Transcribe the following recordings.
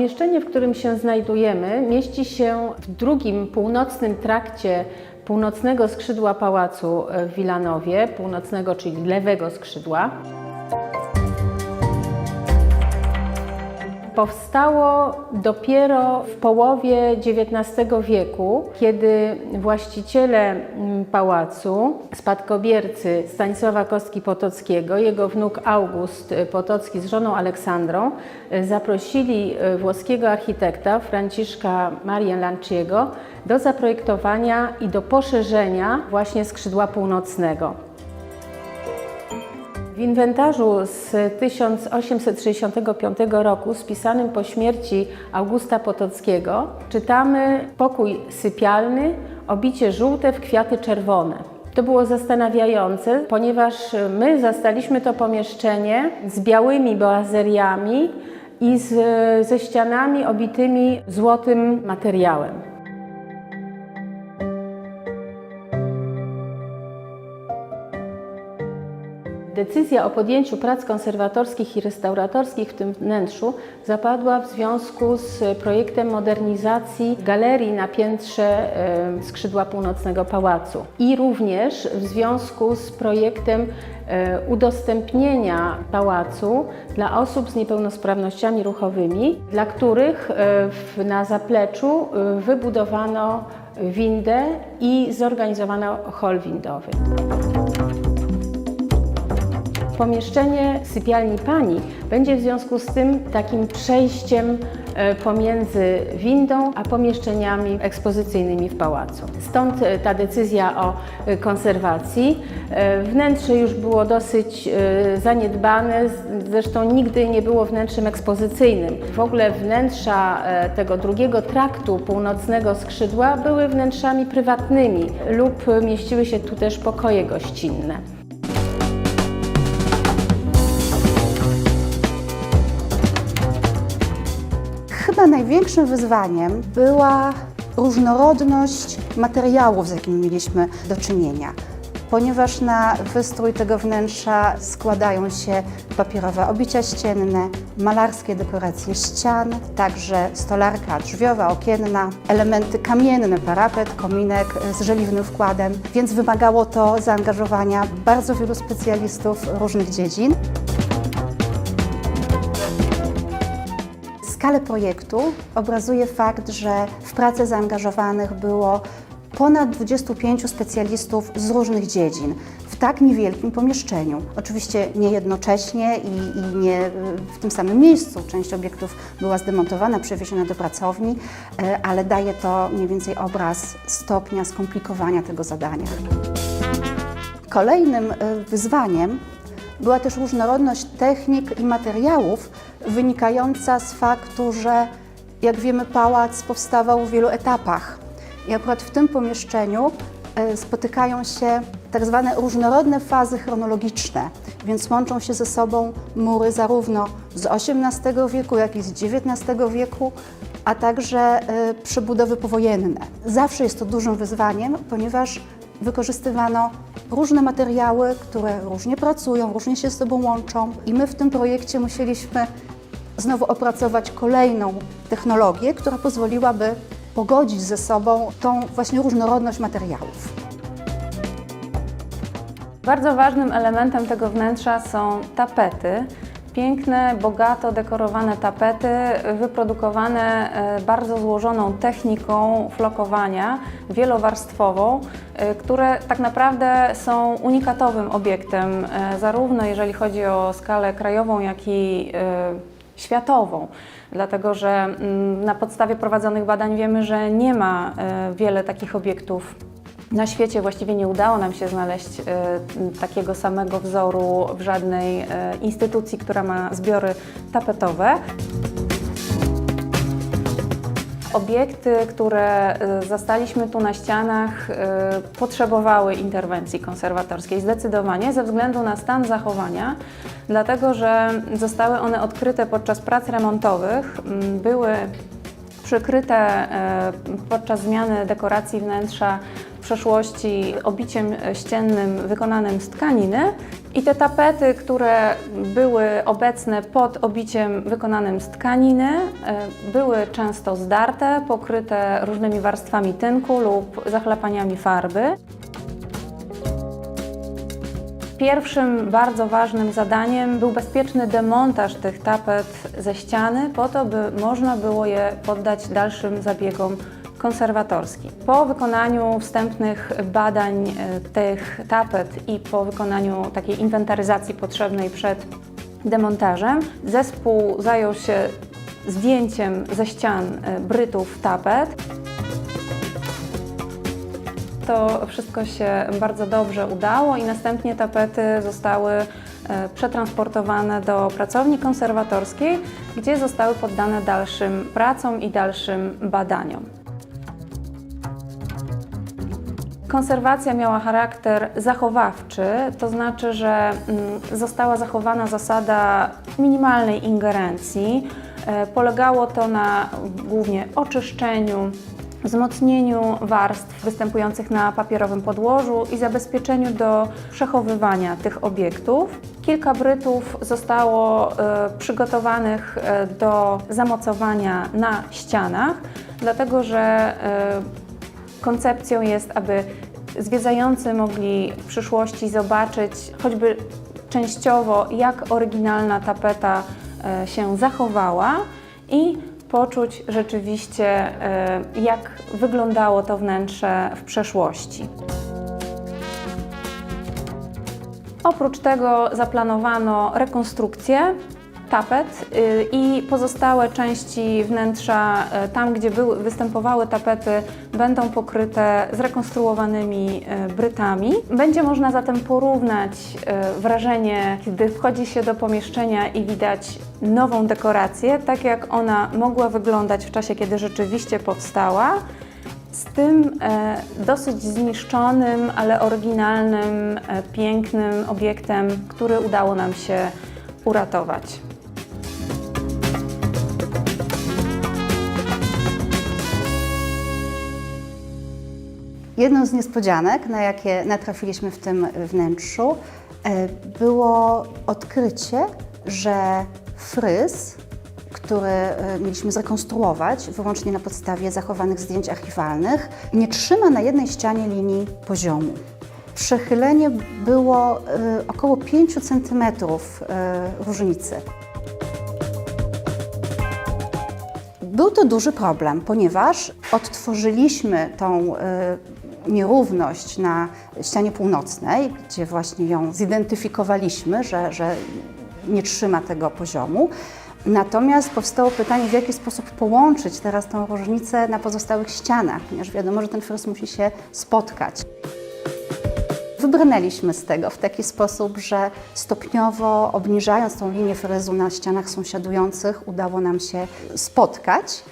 Pomieszczenie, w którym się znajdujemy, mieści się w drugim północnym trakcie północnego skrzydła pałacu w Wilanowie, północnego, czyli lewego skrzydła. Powstało dopiero w połowie XIX wieku, kiedy właściciele mm, pałacu, spadkobiercy Stanisława Kostki Potockiego, jego wnuk August Potocki z żoną Aleksandrą, y, zaprosili y, włoskiego architekta Franciszka Marię Lanciego do zaprojektowania i do poszerzenia właśnie skrzydła północnego. W inwentarzu z 1865 roku, spisanym po śmierci Augusta Potockiego, czytamy pokój sypialny, obicie żółte w kwiaty czerwone. To było zastanawiające, ponieważ my zastaliśmy to pomieszczenie z białymi boazeriami i z, ze ścianami obitymi złotym materiałem. Decyzja o podjęciu prac konserwatorskich i restauratorskich w tym wnętrzu zapadła w związku z projektem modernizacji galerii na piętrze skrzydła północnego pałacu i również w związku z projektem e, udostępnienia pałacu dla osób z niepełnosprawnościami ruchowymi, dla których e, na zapleczu e, wybudowano windę i zorganizowano hol windowy. Pomieszczenie sypialni pani będzie w związku z tym takim przejściem e, pomiędzy windą a pomieszczeniami ekspozycyjnymi w pałacu. Stąd e, ta decyzja o e, konserwacji. Wnętrze już było dosyć zaniedbane, zresztą nigdy nie było wnętrzem ekspozycyjnym. W ogóle wnętrza tego drugiego traktu północnego skrzydła były wnętrzami prywatnymi lub mieściły się tu też pokoje gościnne. Chyba największym wyzwaniem była różnorodność materiałów, z jakimi mieliśmy do czynienia. Ponieważ na wystrój tego wnętrza składają się papierowe obicia ścienne, malarskie dekoracje ścian, także stolarka drzwiowa, okienna, elementy kamienne, parapet, kominek z żeliwnym wkładem, więc wymagało to zaangażowania bardzo wielu specjalistów różnych dziedzin. Skalę projektu obrazuje fakt, że w pracę zaangażowanych było ponad 25 specjalistów z różnych dziedzin w tak niewielkim pomieszczeniu. Oczywiście nie jednocześnie i, i nie w tym samym miejscu. Część obiektów była zdemontowana, przewieziona do pracowni, e, ale daje to mniej więcej obraz stopnia skomplikowania tego zadania. Kolejnym y, wyzwaniem była też różnorodność technik i materiałów wynikająca z faktu, że jak wiemy pałac powstawał w wielu etapach. I akurat w tym pomieszczeniu y, spotykają się tak zwane różnorodne fazy chronologiczne, więc łączą się ze sobą mury zarówno z XVIII wieku, jak i z XIX wieku, a także y, przebudowy powojenne. Zawsze jest to dużym wyzwaniem, ponieważ wykorzystywano różne materiały, które różnie pracują, różnie się z sobą łączą i my w tym projekcie musieliśmy znowu opracować kolejną technologię, która pozwoliłaby pogodzić ze sobą tą właśnie różnorodność materiałów. Bardzo ważnym elementem tego wnętrza są tapety. Piękne, bogato dekorowane tapety, wyprodukowane e, bardzo złożoną techniką flokowania, wielowarstwową, e, które tak naprawdę są unikatowym obiektem, e, zarówno jeżeli chodzi o skalę krajową, jak i światową. Dlatego, że mm, na podstawie prowadzonych badań wiemy, że nie ma wiele takich obiektów na świecie właściwie nie udało nam się znaleźć m, takiego samego wzoru w żadnej e, instytucji, która ma zbiory tapetowe. Obiekty, które e, zastaliśmy tu na ścianach, potrzebowały interwencji konserwatorskiej zdecydowanie ze względu na stan zachowania, dlatego że zostały one odkryte podczas prac remontowych, m, były przykryte podczas zmiany dekoracji wnętrza przeszłości obiciem ściennym wykonanym z tkaniny i te tapety, które były obecne pod obiciem wykonanym z tkaniny, e, były często zdarte, pokryte różnymi warstwami tynku lub zachlapaniami farby. Pierwszym bardzo ważnym zadaniem był bezpieczny demontaż tych tapet ze ściany, po to, by można było je poddać dalszym zabiegom konserwatorskim. Po wykonaniu wstępnych badań e, tych tapet i po wykonaniu takiej inwentaryzacji potrzebnej przed demontażem, zespół zajął się zdjęciem ze ścian e, brytów tapet. To wszystko się bardzo dobrze udało i następnie tapety zostały e, przetransportowane do pracowni konserwatorskiej, gdzie zostały poddane dalszym pracom i dalszym badaniom. Konserwacja miała charakter zachowawczy, to znaczy, że mm, została zachowana zasada minimalnej ingerencji. E, Polegało to na głównie oczyszczeniu, wzmocnieniu warstw występujących na papierowym podłożu i zabezpieczeniu do przechowywania tych obiektów. Kilka brytów zostało e, przygotowanych e, do zamocowania na ścianach, dlatego że koncepcją jest, aby zwiedzający mogli w przyszłości zobaczyć choćby częściowo, jak oryginalna tapeta e, się zachowała i poczuć rzeczywiście, e, jak wyglądało to wnętrze w przeszłości. Oprócz tego zaplanowano rekonstrukcję tapet y, i pozostałe części wnętrza, y, tam gdzie były, występowały tapety, będą pokryte zrekonstruowanymi y, brytami. Będzie można zatem porównać wrażenie, kiedy wchodzi się do pomieszczenia i widać nową dekorację, tak jak ona mogła wyglądać w czasie, kiedy rzeczywiście powstała, z tym e, dosyć zniszczonym, ale oryginalnym, e, pięknym obiektem, który udało nam się uratować. Jedną z niespodzianek, na jakie natrafiliśmy w tym wnętrzu, e, było odkrycie, że fryz, który e, mieliśmy zrekonstruować wyłącznie na podstawie zachowanych zdjęć archiwalnych, nie trzyma na jednej ścianie linii poziomu. Przechylenie było e, około 5 cm różnicy. Był to duży problem, ponieważ odtworzyliśmy tą nierówność na ścianie północnej, gdzie właśnie ją zidentyfikowaliśmy, że, że nie trzyma tego poziomu. Natomiast powstało pytanie, w jaki sposób połączyć teraz tą różnicę na pozostałych ścianach, ponieważ wiadomo, że ten fryz musi się spotkać. Wybrnęliśmy z tego w taki sposób, że stopniowo obniżając tą linię fryzu na ścianach sąsiadujących, udało nam się spotkać.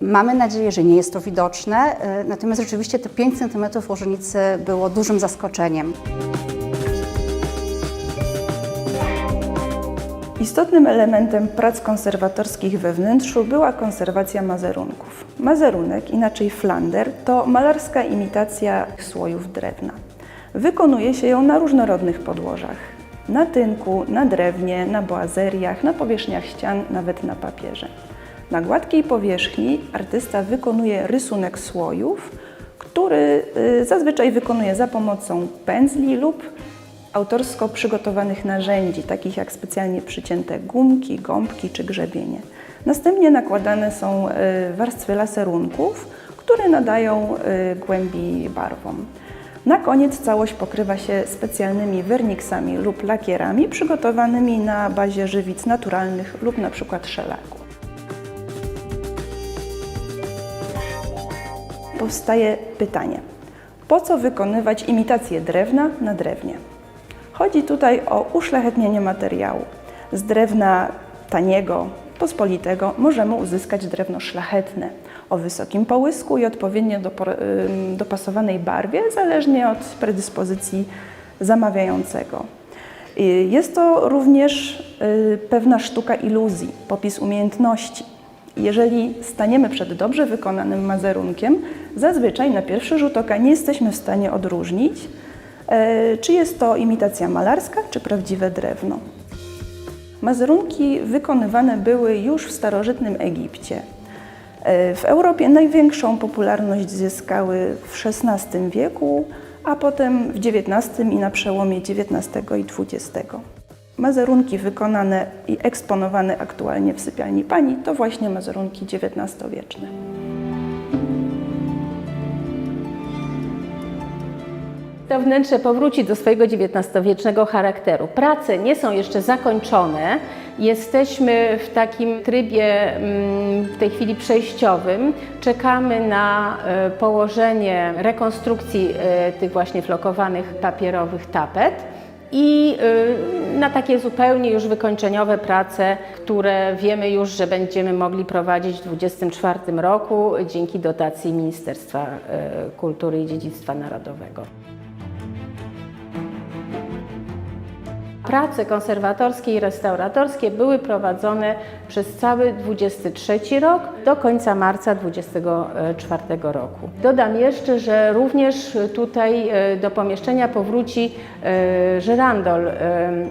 Mamy nadzieję, że nie jest to widoczne, y, natomiast rzeczywiście te 5 cm różnicy było dużym zaskoczeniem. Istotnym elementem prac konserwatorskich we wnętrzu była konserwacja mazerunków. Mazerunek, inaczej flander, to malarska imitacja słojów drewna. Wykonuje się ją na różnorodnych podłożach. Na tynku, na drewnie, na boazeriach, na powierzchniach ścian, nawet na papierze. Na gładkiej powierzchni artysta wykonuje rysunek słojów, który y, zazwyczaj wykonuje za pomocą pędzli lub autorsko przygotowanych narzędzi, takich jak specjalnie przycięte gumki, gąbki czy grzebienie. Następnie nakładane są y, warstwy laserunków, które nadają y, głębi barwom. Na koniec całość pokrywa się specjalnymi werniksami lub lakierami przygotowanymi na bazie żywic naturalnych lub na przykład szelaku. Powstaje pytanie, po co wykonywać imitację drewna na drewnie? Chodzi tutaj o uszlachetnienie materiału. Z drewna taniego, pospolitego możemy uzyskać drewno szlachetne o wysokim połysku i odpowiednio dopasowanej barwie, zależnie od predyspozycji zamawiającego. Y, Jest to również y, pewna sztuka iluzji, popis umiejętności. Jeżeli staniemy przed dobrze wykonanym mazerunkiem, Zazwyczaj na pierwszy rzut oka nie jesteśmy w stanie odróżnić, e, czy jest to imitacja malarska, czy prawdziwe drewno. Mazerunki wykonywane były już w starożytnym Egipcie. E, W Europie największą popularność zyskały w XVI wieku, a potem w XIX i na przełomie XIX i XX. Mazerunki wykonane i eksponowane aktualnie w sypialni pani to właśnie mazerunki XIX-wieczne. To wnętrze powróci do swojego XIX-wiecznego charakteru. Prace nie są jeszcze zakończone. Jesteśmy w takim trybie mm, w tej chwili przejściowym. Czekamy na e, położenie rekonstrukcji e, tych właśnie flokowanych papierowych tapet i y, na takie zupełnie już wykończeniowe prace, które wiemy już, że będziemy mogli prowadzić w 2024 roku dzięki dotacji Ministerstwa Kultury i Dziedzictwa Narodowego. Prace konserwatorskie i restauratorskie były prowadzone przez cały 23 rok do końca marca 24 roku. Dodam jeszcze, że również tutaj e, do pomieszczenia powróci e, żyrandol e,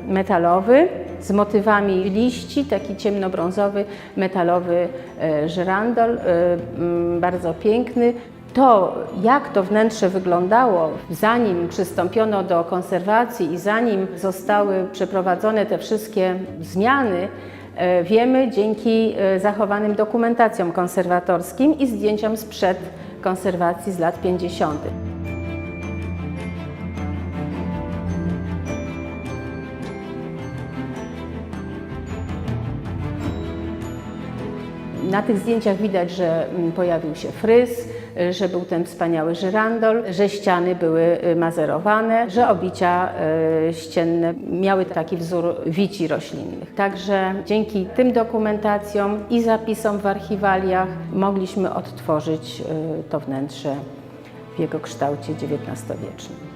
metalowy z motywami liści, taki ciemnobrązowy metalowy żyrandol, bardzo piękny. To, jak to wnętrze wyglądało, zanim przystąpiono do konserwacji i zanim zostały przeprowadzone te wszystkie zmiany, e, wiemy dzięki e, zachowanym dokumentacjom konserwatorskim i zdjęciom sprzed konserwacji z lat 50. Na tych zdjęciach widać, że mm, pojawił się fryz, y, że był ten wspaniały żyrandol, że ściany były y, mazerowane, że obicia y, ścienne miały taki wzór wici roślinnych. Także dzięki tym dokumentacjom i zapisom w archiwaliach mogliśmy odtworzyć to wnętrze w jego kształcie XIX-wiecznym.